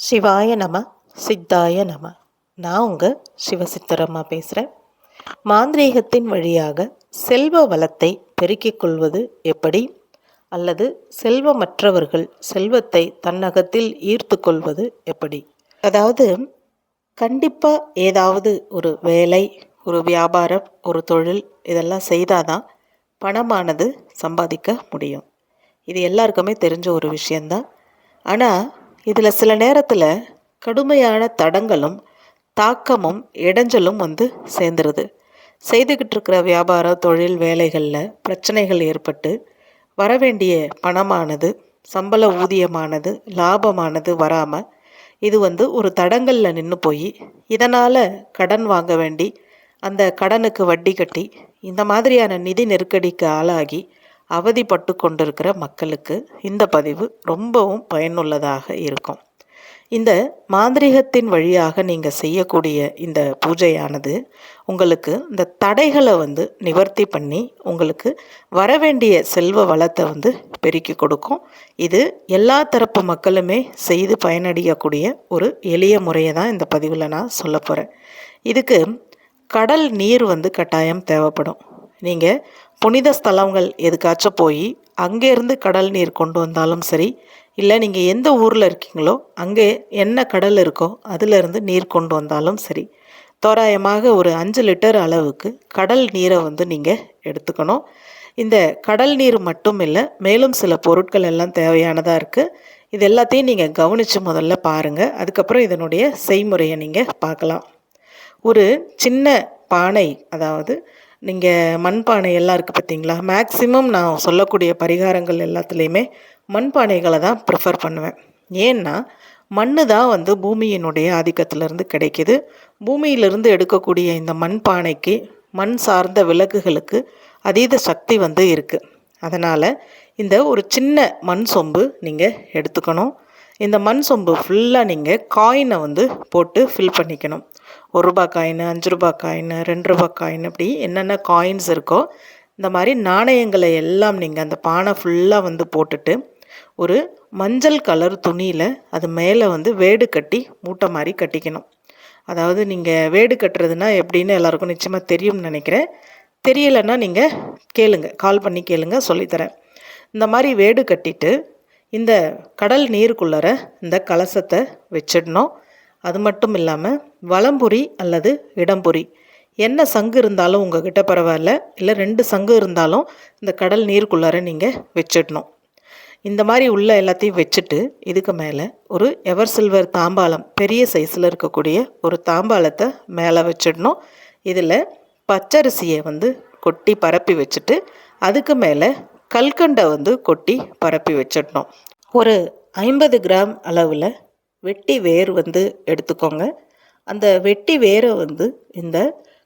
சிவாய நம சித்தாய நம. நான் உங்கள் சிவசித்தரம்மா பேசுகிறேன் மாந்திரீகத்தின் வழியாக செல்வ வளத்தை பெருக்கிக் கொள்வது எப்படி? அல்லது செல்வமற்றவர்கள் செல்வத்தை தன்னகத்தில் ஈர்த்து கொள்வது எப்படி? அதாவது கண்டிப்பாக ஏதாவது ஒரு வேலை ஒரு வியாபாரம் ஒரு தொழில் இதெல்லாம் செய்தால் தான் பணமானது சம்பாதிக்க முடியும். இது எல்லாருக்குமே தெரிஞ்ச ஒரு விஷயந்தான் ஆனால் இதில் சில நேரத்தில் கடுமையான தடங்களும் தாக்கமும் இடைஞ்சலும் வந்து சேர்ந்துருது. செய்துக்கிட்டு இருக்கிற வியாபாரம் தொழில் வேலைகளில் பிரச்சனைகள் ஏற்பட்டு வரவேண்டிய பணமானது சம்பள ஊதியமானது லாபமானது வராமல் இது வந்து ஒரு தடங்களில் நின்று போய் இதனால் கடன் வாங்க வேண்டி அந்த கடனுக்கு வட்டி கட்டி இந்த மாதிரியான நிதி நெருக்கடிக்கு ஆளாகி அவதிப்பட்டு கொண்டிருக்கிற மக்களுக்கு இந்த பதிவு ரொம்பவும் பயனுள்ளதாக இருக்கும். இந்த மாந்திரிகத்தின் வழியாக நீங்கள் செய்யக்கூடிய இந்த பூஜையானது உங்களுக்கு இந்த தடைகளை வந்து நிவர்த்தி பண்ணி உங்களுக்கு வரவேண்டிய செல்வ வளத்தை வந்து பெருக்கி கொடுக்கும். இது எல்லா தரப்பு மக்களுமே செய்து பயனடையக்கூடிய ஒரு எளிய முறையை தான் இந்த பதிவில் நான் சொல்ல போகிறேன் இதுக்கு கடல் நீர் வந்து கட்டாயம் தேவைப்படும். நீங்கள் புனித ஸ்தலங்கள் எதுக்காச்சும் போய் அங்கேருந்து கடல் நீர் கொண்டு வந்தாலும் சரி இல்லை நீங்கள் எந்த ஊரில் இருக்கீங்களோ அங்கே என்ன கடல் இருக்கோ அதிலிருந்து நீர் கொண்டு வந்தாலும் சரி தோராயமாக ஒரு அஞ்சு லிட்டர் அளவுக்கு கடல் நீரை வந்து நீங்கள் எடுத்துக்கணும். இந்த கடல் நீர் மட்டும் இல்லை மேலும் சில பொருட்கள் எல்லாம் தேவையானதாக இருக்குது இது எல்லாத்தையும் நீங்கள் கவனித்து முதல்ல பாருங்கள் அதுக்கப்புறம் இதனுடைய செய்முறையை நீங்கள் பார்க்கலாம். ஒரு சின்ன பானை அதாவது நீங்கள் மண்பானை எல்லாம் இருக்குது பார்த்தீங்களா மேக்ஸிமம் நான் சொல்லக்கூடிய பரிகாரங்கள் எல்லாத்துலேயுமே மண்பானைகளை தான் ப்ரிஃபர் பண்ணுவேன். ஏன்னா மண் தான் வந்து பூமியினுடைய ஆதிக்கத்திலிருந்து கிடைக்கிது. பூமியிலிருந்து எடுக்கக்கூடிய இந்த மண்பானைக்கு மண் சார்ந்த விளக்குகளுக்கு அதீத சக்தி வந்து இருக்குது அதனால் இந்த ஒரு சின்ன மண் சொம்பு நீங்கள் எடுத்துக்கணும். இந்த மண் சொம்பு ஃபுல்லாக நீங்கள் காயினை வந்து போட்டு ஃபில் பண்ணிக்கணும். ஒரு ரூபா காயின் அஞ்சு ரூபா காயின் ரெண்டு ரூபா காயின் அப்படி என்னென்ன காயின்ஸ் இருக்கோ இந்த மாதிரி நாணயங்களை எல்லாம் நீங்கள் அந்த பானை ஃபுல்லாக வந்து போட்டுட்டு ஒரு மஞ்சள் கலர் துணியில் அது மேலே வந்து வேடு கட்டி மூட்டை மாதிரி கட்டிக்கணும். அதாவது நீங்கள் வேடு கட்டுறதுனா எப்படின்னு எல்லாருக்கும் நிச்சயமாக தெரியும்னு நினைக்கிறேன். தெரியலைன்னா நீங்கள் கேளுங்க. கால் பண்ணி கேளுங்க சொல்லித்தரேன். இந்த மாதிரி வேடு கட்டிட்டு இந்த கடல் நீருக்குள்ளற இந்த கலசத்தை வச்சிடணும். அது மட்டும் இல்லாமல் வலம்புரி அல்லது இடம்புரி. என்ன சங்கு இருந்தாலும் உங்ககிட்ட பரவாயில்ல. இல்லை ரெண்டு சங்கு இருந்தாலும் இந்த கடல் நீருக்குள்ளார நீங்கள் வச்சிடணும். இந்த மாதிரி உள்ள எல்லாத்தையும் வச்சுட்டு இதுக்கு மேலே ஒரு எவர் சில்வர் தாம்பாளம் பெரிய சைஸில் இருக்கக்கூடிய ஒரு தாம்பாளத்தை மேலே வச்சிடணும். இதில் பச்சரிசியை வந்து கொட்டி பரப்பி வச்சுட்டு அதுக்கு மேலே கல்கண்டை வந்து கொட்டி பரப்பி வச்சிடணும். ஒரு ஐம்பது கிராம் அளவில் வெட்டி வேர் வந்து எடுத்துக்கோங்க. அந்த வெட்டி வேரை வந்து இந்த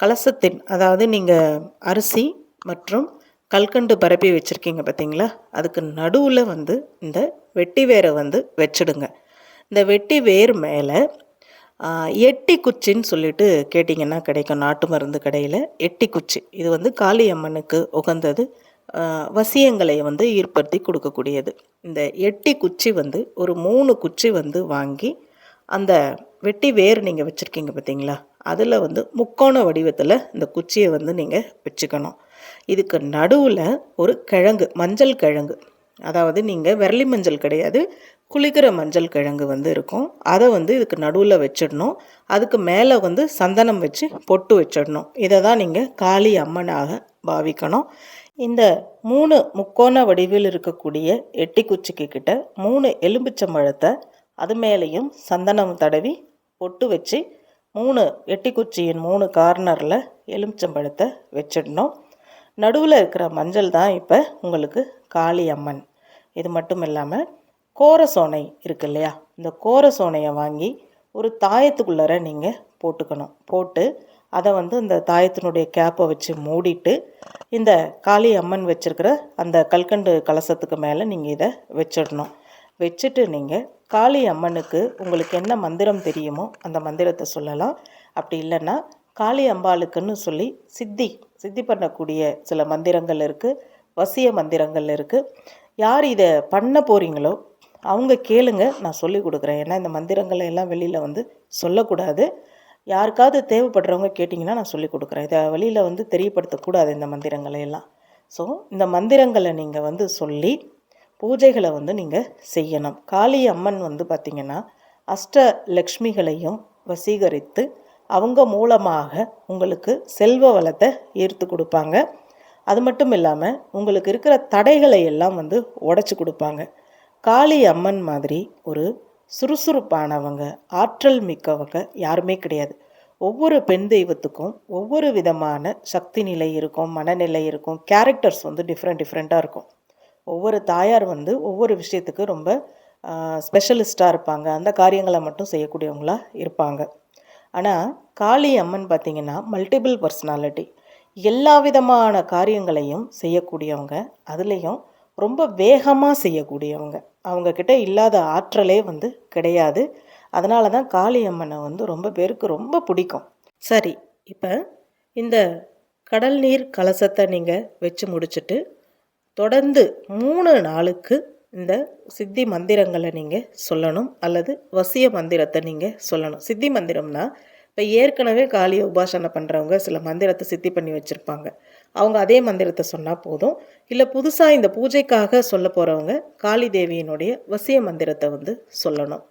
கலசத்தின் அதாவது நீங்கள் அரிசி மற்றும் கல்கண்டு பரப்பி வச்சுருக்கீங்க பார்த்தீங்களா அதுக்கு நடுவில் வந்து இந்த வெட்டி வேரை வந்து வச்சிடுங்க. இந்த வெட்டி வேர் மேலே எட்டி குச்சின்னு சொல்லிட்டு கேட்டிங்கன்னா கிடைக்கும் நாட்டு மருந்து கடையில் எட்டி குச்சி. இது வந்து காளியம்மனுக்கு உகந்தது. வசியங்களை வந்து ஏற்படுத்தி கொடுக்கக்கூடியது. இந்த எட்டி குச்சி வந்து ஒரு மூணு குச்சி வந்து வாங்கி அந்த வெட்டி வேர் நீங்கள் வச்சுருக்கீங்க பார்த்தீங்களா அதில் வந்து முக்கோண வடிவத்தில் இந்த குச்சியை வந்து நீங்கள் வச்சுக்கணும். இதுக்கு நடுவில் ஒரு கிழங்கு மஞ்சள் கிழங்கு. அதாவது நீங்கள் விரலி மஞ்சள் கிடையாது குளிக்கிற மஞ்சள் கிழங்கு வந்து இருக்கும். அதை வந்து இதுக்கு நடுவில் வச்சிடணும். அதுக்கு மேலே வந்து சந்தனம் வச்சு பொட்டு வச்சிடணும். இதை தான் நீங்கள் காளி அம்மனாக பாவிக்கணும். இந்த மூணு முக்கோண வடிவில் இருக்கக்கூடிய எட்டி குச்சிக்கு கிட்ட மூணு எலும்பிச்சம்பழத்தை அது மேலேயும் சந்தனம் தடவி பொட்டு வச்சு மூணு எட்டி குச்சியின் மூணு கார்னரில் எலுமிச்சம்பழத்தை வச்சிடணும். நடுவில் இருக்கிற மஞ்சள் தான் இப்போ உங்களுக்கு காளி அம்மன். இது மட்டும் இல்லாமல் கோர சோனை இருக்கு இல்லையா? இந்த கோர சோனையை வாங்கி ஒரு தாயத்துக்குள்ளார நீங்கள் போட்டுக்கணும். போட்டு அதை வந்து இந்த தாயத்தினுடைய கேப்பை வச்சு மூடிட்டு இந்த காளி அம்மன் வச்சுருக்கிற அந்த கல்கண்டு கலசத்துக்கு மேலே நீங்கள் இதை வச்சிடணும். வச்சுட்டு நீங்கள் காளி அம்மனுக்கு உங்களுக்கு என்ன மந்திரம் தெரியுமோ அந்த மந்திரத்தை சொல்லலாம். அப்படி இல்லைன்னா காளி அம்பாளுக்குன்னு சொல்லி சித்தி சித்தி பண்ணக்கூடிய சில மந்திரங்கள் இருக்குது வசிய மந்திரங்கள் இருக்குது யார் இதை பண்ண போகிறீங்களோ அவங்க கேளுங்க நான் சொல்லி கொடுக்குறேன். ஏன்னா இந்த மந்திரங்களை எல்லாம் வெளியில் வந்து சொல்லக்கூடாது. யாருக்காவது தேவைப்படுறவங்க கேட்டிங்கன்னா நான் சொல்லி கொடுக்குறேன். இதை வழியில் வந்து தெரியப்படுத்தக்கூடாது இந்த மந்திரங்களை எல்லாம். ஸோ இந்த மந்திரங்களை நீங்கள் வந்து சொல்லி பூஜைகளை வந்து நீங்கள் செய்யணும். காளி அம்மன் வந்து பார்த்திங்கன்னா அஷ்ட லக்ஷ்மிகளையும் வசீகரித்து அவங்க மூலமாக உங்களுக்கு செல்வ வளத்தை ஈர்த்து கொடுப்பாங்க. அது மட்டும் இல்லாமல் உங்களுக்கு இருக்கிற தடைகளை எல்லாம் வந்து உடச்சி கொடுப்பாங்க. காளி அம்மன் மாதிரி ஒரு சுறுசுறுப்பானவங்க ஆற்றல் மிக்கவங்க யாருமே கிடையாது. ஒவ்வொரு பெண் தெய்வத்துக்கும் ஒவ்வொரு விதமான சக்தி நிலை இருக்கும் மனநிலை இருக்கும் கேரக்டர்ஸ் வந்து டிஃப்ரெண்ட் டிஃப்ரெண்ட்டாக இருக்கும். ஒவ்வொரு தாயார் வந்து ஒவ்வொரு விஷயத்துக்கு ரொம்ப ஸ்பெஷலிஸ்ட்டாக இருப்பாங்க. அந்த காரியங்களை மட்டும் செய்யக்கூடியவங்களாக இருப்பாங்க. ஆனால் காளி அம்மன் பார்த்திங்கன்னா மல்டிபிள் பர்சனாலிட்டி எல்லா விதமான காரியங்களையும் செய்யக்கூடியவங்க. அதுலேயும் ரொம்ப வேகமாக செய்யக்கூடியவங்க. அவங்கக்கிட்ட இல்லாத ஆற்றலே வந்து கிடையாது. அதனால தான் காளி அம்மனை வந்து ரொம்ப பேருக்கு ரொம்ப பிடிக்கும். சரி இப்போ இந்த கடல் நீர் கலசத்தை நீங்கள் வச்சு முடிச்சுட்டு தொடர்ந்து மூணு நாளுக்கு இந்த சித்தி மந்திரங்களை நீங்கள் சொல்லணும் அல்லது வசிய மந்திரத்தை நீங்கள் சொல்லணும். சித்தி மந்திரம்னா இப்போ ஏற்கனவே காளியை உபாசனை பண்ணுறவங்க சில மந்திரத்தை சித்தி பண்ணி வச்சுருப்பாங்க. அவங்க அதே மந்திரத்தை சொன்னால் போதும். இல்லை புதுசாக இந்த பூஜைக்காக சொல்ல போகிறவங்க காளி தேவியினுடைய வசிய மந்திரத்தை வந்து சொல்லணும்.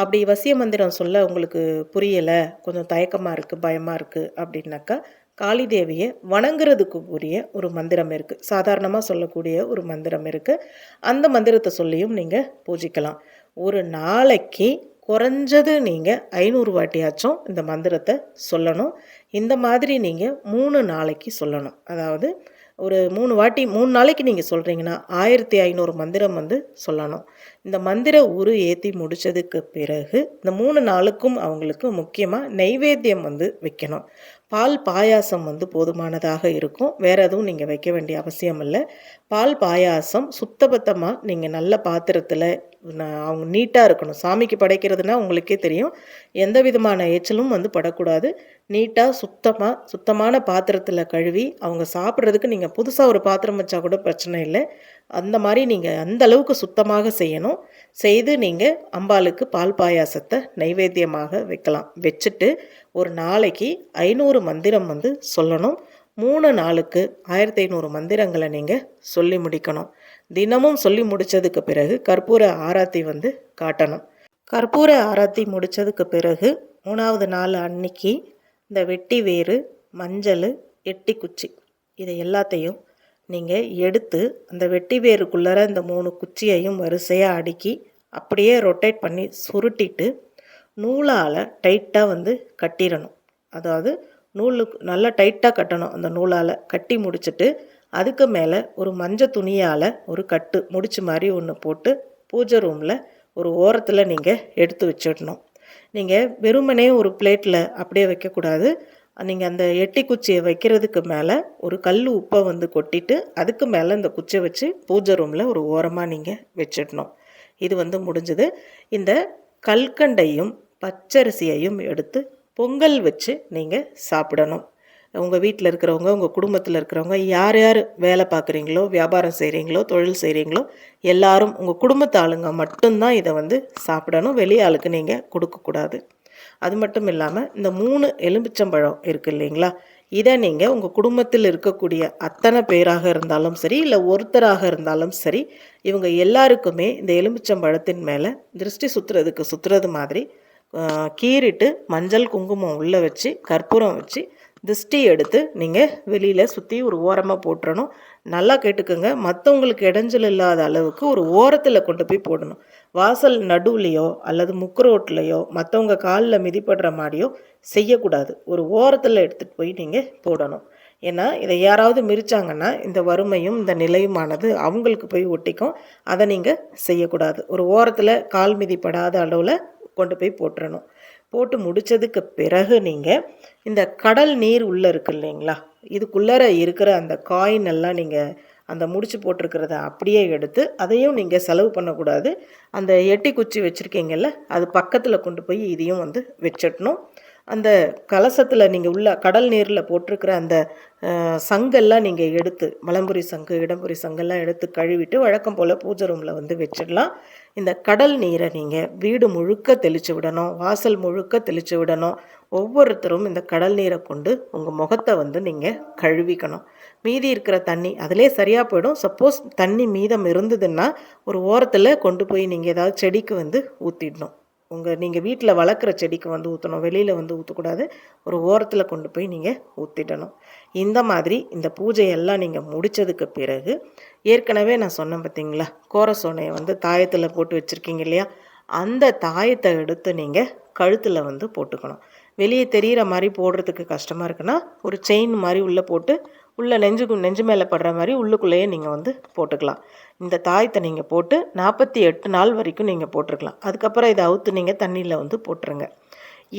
அப்படி வசிய மந்திரம் சொல்ல உங்களுக்கு புரியலை கொஞ்சம் தயக்கமாக இருக்குது பயமாக இருக்குது அப்படின்னாக்கா காளி தேவியை வணங்குறதுக்கு உரிய ஒரு மந்திரம் இருக்குது சாதாரணமாக சொல்லக்கூடிய ஒரு மந்திரம் இருக்குது அந்த மந்திரத்தை சொல்லியும் நீங்கள் பூஜிக்கலாம். ஒரு நாளைக்கு குறைஞ்சது நீங்கள் ஐநூறு வாட்டியாச்சும் இந்த மந்திரத்தை சொல்லணும். இந்த மாதிரி நீங்கள் மூணு நாளைக்கு சொல்லணும். அதாவது ஒரு மூணு வாட்டி மூணு நாளைக்கு நீங்கள் சொல்கிறீங்கன்னா ஆயிரத்தி ஐநூறு மந்திரம் வந்து சொல்லணும். இந்த மந்திர உரு ஏற்றி முடித்ததுக்கு பிறகு இந்த மூணு நாளுக்கும் அவங்களுக்கு முக்கியமாக நைவேத்தியம் வந்து வைக்கணும். பால் பாயாசம் வந்து போதுமானதாக இருக்கும். வேறு எதுவும் நீங்கள் வைக்க வேண்டிய அவசியம் இல்லை. பால் பாயாசம் சுத்தபத்தமாக நீங்கள் நல்ல பாத்திரத்தில் அவங்க நீட்டாக இருக்கணும். சாமிக்கு படைக்கிறதுனா உங்களுக்கே தெரியும். எந்த விதமான எச்சலும் வந்து படக்கூடாது. நீட்டாக சுத்தமாக சுத்தமான பாத்திரத்தில் கழுவி அவங்க சாப்பிட்றதுக்கு நீங்கள் புதுசாக ஒரு பாத்திரம் வச்சா கூட பிரச்சனை இல்லை. அந்த மாதிரி நீங்கள் அந்த அளவுக்கு சுத்தமாக செய்யணும். செய்து நீங்கள் அம்பாளுக்கு பால் பாயாசத்தை நைவேத்தியமாக வைக்கலாம். வச்சுட்டு ஒரு நாளைக்கு ஐநூறு மந்திரம் வந்து சொல்லணும். மூணு நாளுக்கு ஆயிரத்தி ஐநூறு மந்திரங்களை நீங்கள் சொல்லி முடிக்கணும். தினமும் சொல்லி முடித்ததுக்கு பிறகு கற்பூர ஆராத்தி வந்து காட்டணும். கற்பூர ஆராத்தி முடித்ததுக்கு பிறகு மூணாவது நாள் அன்னைக்கு இந்த வெட்டி வேறு மஞ்சள் எட்டி குச்சி இதை எல்லாத்தையும் நீங்கள் எடுத்து அந்த வெட்டி வேருக்குள்ளார இந்த மூணு குச்சியையும் வரிசையாக அடுக்கி அப்படியே ரொட்டேட் பண்ணி சுருட்டிட்டு நூலால் டைட்டாக வந்து கட்டிடணும். அதாவது நூலுக்கு நல்லா டைட்டாக கட்டணும். அந்த நூலால் கட்டி முடிச்சுட்டு அதுக்கு மேலே ஒரு மஞ்சள் துணியால் ஒரு கட்டு முடிச்சு மாதிரி ஒன்று போட்டு பூஜை ரூமில் ஒரு ஓரத்தில் நீங்கள் எடுத்து வச்சிடணும். நீங்கள் வெறுமனே ஒரு பிளேட்டில் அப்படியே வைக்கக்கூடாது. நீங்கள் அந்த எட்டி குச்சியை வைக்கிறதுக்கு மேலே ஒரு கல் உப்பை வந்து கொட்டிட்டு அதுக்கு மேலே இந்த குச்சியை வச்சு பூஜை ரூமில் ஒரு ஓரமாக நீங்கள் வச்சிடணும். இது வந்து முடிஞ்சது. இந்த கல்கண்டையும் பச்சரிசியையும் எடுத்து பொங்கல் வச்சு நீங்கள் சாப்பிடணும். உங்கள் வீட்டில் இருக்கிறவங்க உங்கள் குடும்பத்தில் இருக்கிறவங்க யார் யார் வேலை பார்க்குறீங்களோ வியாபாரம் செய்கிறீங்களோ தொழில் செய்கிறீங்களோ எல்லாரும் உங்கள் குடும்பத்து ஆளுங்க மட்டும்தான் இதை வந்து சாப்பிடணும். வெளி ஆளுக்கு நீங்கள் கொடுக்கக்கூடாது. அது மட்டும் இல்லாமல் இந்த மூணு எலும்பிச்சம்பழம் இருக்குது இல்லைங்களா? இதை நீங்கள் உங்கள் குடும்பத்தில் இருக்கக்கூடிய அத்தனை பேராக இருந்தாலும் சரி இல்லை ஒருத்தராக இருந்தாலும் சரி இவங்க எல்லாருக்குமே இந்த எலுமிச்சம்பழத்தின் மேலே திருஷ்டி சுற்றுறதுக்கு சுற்றுறது மாதிரி கீறிட்டு மஞ்சள் குங்குமம் உள்ளே வச்சு கற்பூரம் வச்சு திருஷ்டி எடுத்து நீங்கள் வெளியில் சுற்றி ஒரு ஓரமாக போட்டுறணும். நல்லா கேட்டுக்கோங்க. மற்றவங்களுக்கு இடைஞ்சல் இல்லாத அளவுக்கு ஒரு ஓரத்தில் கொண்டு போய் போடணும். வாசல் நடுவுலையோ அல்லது முக்கு மற்றவங்க காலில் மிதிப்படுற மாதிரியோ செய்யக்கூடாது. ஒரு ஓரத்தில் எடுத்துகிட்டு போய் நீங்கள் போடணும். ஏன்னா இதை யாராவது மிரிச்சாங்கன்னா இந்த வறுமையும் இந்த நிலையுமானது அவங்களுக்கு போய் ஒட்டிக்கும். அதை நீங்கள் செய்யக்கூடாது. ஒரு ஓரத்தில் கால் மிதிப்படாத அளவில் கொண்டு போய் போட்டுறணும். போட்டு முடித்ததுக்கு பிறகு நீங்கள் இந்த கடல் நீர் உள்ளே இருக்கு இல்லைங்களா? இதுக்குள்ளே இருக்கிற அந்த காயின் எல்லாம் நீங்கள் அந்த முடிச்சு போட்டிருக்கிறத அப்படியே எடுத்து அதையும் நீங்கள் செலவு பண்ணக்கூடாது. அந்த எட்டி குச்சி வச்சுருக்கீங்கல்ல அது பக்கத்தில் கொண்டு போய் இதையும் வந்து வச்சிடணும். அந்த கலசத்தில் நீங்கள் உள்ள கடல் நீரில் போட்டிருக்கிற அந்த சங்கெல்லாம் நீங்கள் எடுத்து மலம்புரி சங்கு இடம்புரி சங்கெல்லாம் எடுத்து கழுவிட்டு வழக்கம் போல் பூஜை ரூமில் வந்து வச்சிடலாம். இந்த கடல் நீரை நீங்கள் வீடு முழுக்க தெளித்து விடணும் வாசல் முழுக்க தெளித்து விடணும். ஒவ்வொருத்தரும் இந்த கடல் நீரை கொண்டு உங்கள் முகத்தை வந்து நீங்கள் கழுவிக்கணும். மீதி இருக்கிற தண்ணி அதிலே சரியாக போயிடும். சப்போஸ் தண்ணி மீதம் இருந்ததுன்னா ஒரு ஓரத்தில் கொண்டு போய் நீங்கள் ஏதாவது செடிக்கு வந்து ஊற்றிடணும் உங்கள் நீங்கள் வீட்டில் வளர்க்குற செடிக்கு வந்து ஊற்றணும் வெளியில் வந்து ஊற்றக்கூடாது ஒரு ஓரத்தில் கொண்டு போய் நீங்கள் ஊற்றிடணும் இந்த மாதிரி இந்த பூஜையெல்லாம் நீங்கள் முடித்ததுக்கு பிறகு ஏற்கனவே நான் சொன்னேன் பார்த்தீங்களா கோர சோனையை வந்து தாயத்தில் போட்டு வச்சுருக்கீங்க இல்லையா? அந்த தாயத்தை எடுத்து நீங்கள் கழுத்தில் வந்து போட்டுக்கணும். வெளியே தெரிகிற மாதிரி போடுறதுக்கு கஷ்டமாக இருக்குன்னா ஒரு செயின் மாதிரி உள்ளே போட்டு உள்ளே நெஞ்சுக்கு நெஞ்சு மேலே படுற மாதிரி உள்ளுக்குள்ளேயே நீங்கள் வந்து போட்டுக்கலாம். இந்த தாயத்தை நீங்கள் போட்டு நாற்பத்தி எட்டு நாள் வரைக்கும் நீங்கள் போட்டிருக்கலாம். அதுக்கப்புறம் இதை அவுத்து நீங்கள் தண்ணியில் வந்து போட்டுருங்க.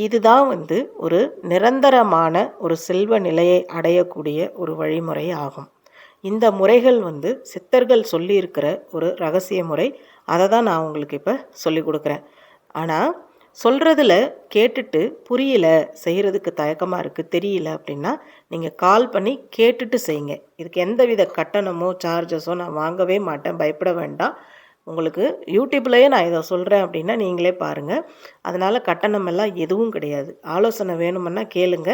இதுதான் வந்து ஒரு நிரந்தரமான ஒரு செல்வ நிலையை அடையக்கூடிய ஒரு வழிமுறை ஆகும். இந்த முறைகள் வந்து சித்தர்கள் சொல்லியிருக்கிற ஒரு ரகசிய முறை. அதை தான் நான் உங்களுக்கு இப்போ சொல்லி கொடுக்குறேன். ஆனால் சொல்கிறதுல கேட்டுட்டு புரியல செய்கிறதுக்கு தயக்கமாக இருக்குது தெரியல அப்படின்னா நீங்கள் கால் பண்ணி கேட்டுட்டு செய்யுங்க. இதுக்கு எந்த வித கட்டணமோ சார்ஜஸோ நான் வாங்கவே மாட்டேன் பயப்பட வேண்டாம். உங்களுக்கு யூடியூப்லேயே நான் இதை சொல்கிறேன் அப்படின்னா நீங்களே பாருங்கள் அதனால் கட்டணமெல்லாம் எதுவும் கிடையாது. ஆலோசனை வேணுமென்னா கேளுங்க.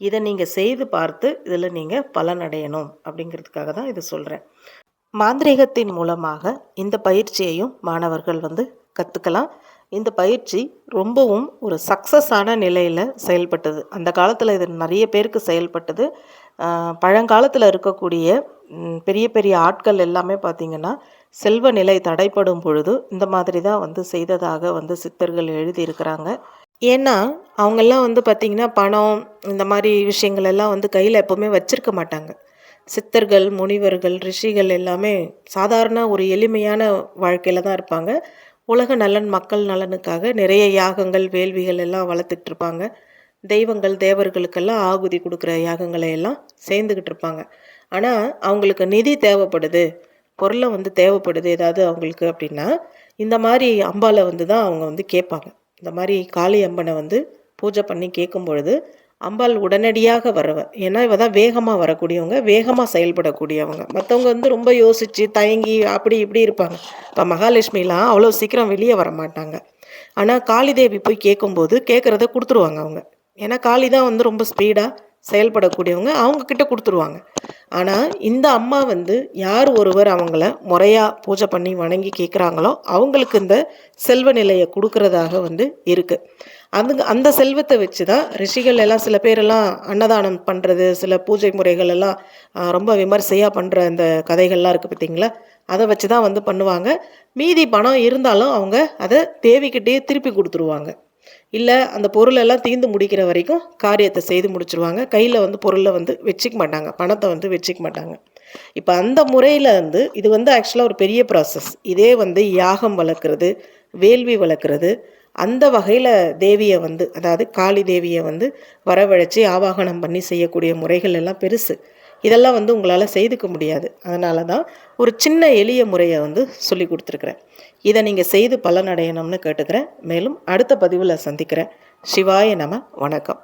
இதை நீங்கள் செய்து பார்த்து இதில் நீங்கள் பலனடையணும் அப்படிங்கிறதுக்காக தான் இதை சொல்கிறேன் மாந்திரீகத்தின் மூலமாக இந்த பயிற்சியையும் மாணவர்கள் வந்து கற்றுக்கலாம் இந்த பயிற்சி ரொம்பவும் ஒரு சக்ஸஸான நிலையில் செயல்பட்டது. அந்த காலத்தில் இது நிறைய பேருக்கு செயல்பட்டது. பழங்காலத்தில் இருக்கக்கூடிய பெரிய பெரிய ஆட்கள் எல்லாமே பார்த்திங்கன்னா செல்வ நிலை தடைப்படும் பொழுது இந்த மாதிரி தான் வந்து செய்ததாக வந்து சித்தர்கள் எழுதியிருக்கிறாங்க. ஏன்னா அவங்கெல்லாம் வந்து பார்த்திங்கன்னா பணம் இந்த மாதிரி விஷயங்கள் எல்லாம் வந்து கையில் எப்போவுமே வச்சுருக்க மாட்டாங்க. சித்தர்கள் முனிவர்கள் ரிஷிகள் எல்லாமே சாதாரண ஒரு எளிமையான வாழ்க்கையில் தான் இருப்பாங்க. உலக நலன் மக்கள் நலனுக்காக நிறைய யாகங்கள் வேள்விகள் எல்லாம் வளர்த்துட்டு இருப்பாங்க. தெய்வங்கள் தேவர்களுக்கெல்லாம் ஆகுதி கொடுக்குற யாகங்களை எல்லாம் சேர்ந்துக்கிட்டு இருப்பாங்க. ஆனால் அவங்களுக்கு நிதி தேவைப்படுது. பொருளை வந்து தேவைப்படுது. ஏதாவது அவங்களுக்கு அப்படின்னா இந்த மாதிரி அம்பாவை வந்து தான் அவங்க வந்து கேட்பாங்க. இந்த மாதிரி காளி அம்பனை வந்து பூஜை பண்ணி கேட்கும் பொழுது அம்பாள் உடனடியாக வரவ. ஏன்னா இவ தான் வேகமாக வரக்கூடியவங்க வேகமாக செயல்படக்கூடியவங்க. மற்றவங்க வந்து ரொம்ப யோசித்து தயங்கி அப்படி இப்படி இருப்பாங்க. இப்போ மகாலட்சுமிலாம் அவ்வளோ சீக்கிரம் வெளியே வர மாட்டாங்க. ஆனால் காளிதேவி போய் கேட்கும்போது கேட்குறத கொடுத்துருவாங்க அவங்க. ஏன்னா காளி தான் வந்து ரொம்ப ஸ்பீடாக செயல்படக்கூடியவங்க அவங்கக்கிட்ட கொடுத்துருவாங்க. ஆனால் இந்த அம்மா வந்து யார் ஒருவர் அவங்கள முறையாக பூஜை பண்ணி வணங்கி கேட்குறாங்களோ அவங்களுக்கு இந்த செல்வ நிலையை கொடுக்கறதாக வந்து இருக்குது அந்த அந்த செல்வத்தை வச்சு தான் ரிஷிகள் எல்லாம் சில பேரெல்லாம் அன்னதானம் பண்ணுறது சில பூஜை முறைகள் எல்லாம் ரொம்ப விமர்சையாக பண்ணுற அந்த கதைகள்லாம் இருக்குது பார்த்தீங்களா அதை வச்சு தான் வந்து பண்ணுவாங்க. மீதி பணம் இருந்தாலும் அவங்க அதை தேவிக்கிட்டே திருப்பி கொடுத்துருவாங்க. இல்லை அந்த பொருளெல்லாம் தீர்ந்து முடிக்கிற வரைக்கும் காரியத்தை செய்து முடிச்சிருவாங்க. கையில் வந்து பொருளை வந்து வச்சுக்க மாட்டாங்க. பணத்தை வந்து வச்சுக்க மாட்டாங்க. இப்போ அந்த முறையில் வந்து இது வந்து ஆக்சுவலாக ஒரு பெரிய ப்ராசஸ் இதே வந்து யாகம் வளர்க்குறது வேள்வி வளர்க்குறது. அந்த வகையில் தேவியை வந்து அதாவது காளி தேவியை வந்து வரவழைச்சி ஆவாகனம் பண்ணி செய்யக்கூடிய முறைகள் எல்லாம் பெருசு. இதெல்லாம் வந்து உங்களால் செய்துக்க முடியாது. அதனால தான் ஒரு சின்ன எளிய முறையை வந்து சொல்லி கொடுத்துருக்குறேன். இதை நீங்கள் செய்து பலனடையணும்னு கேட்டுக்கிறேன். மேலும் அடுத்த பதிவில் சந்திக்கிறேன். சிவாய நம வணக்கம்.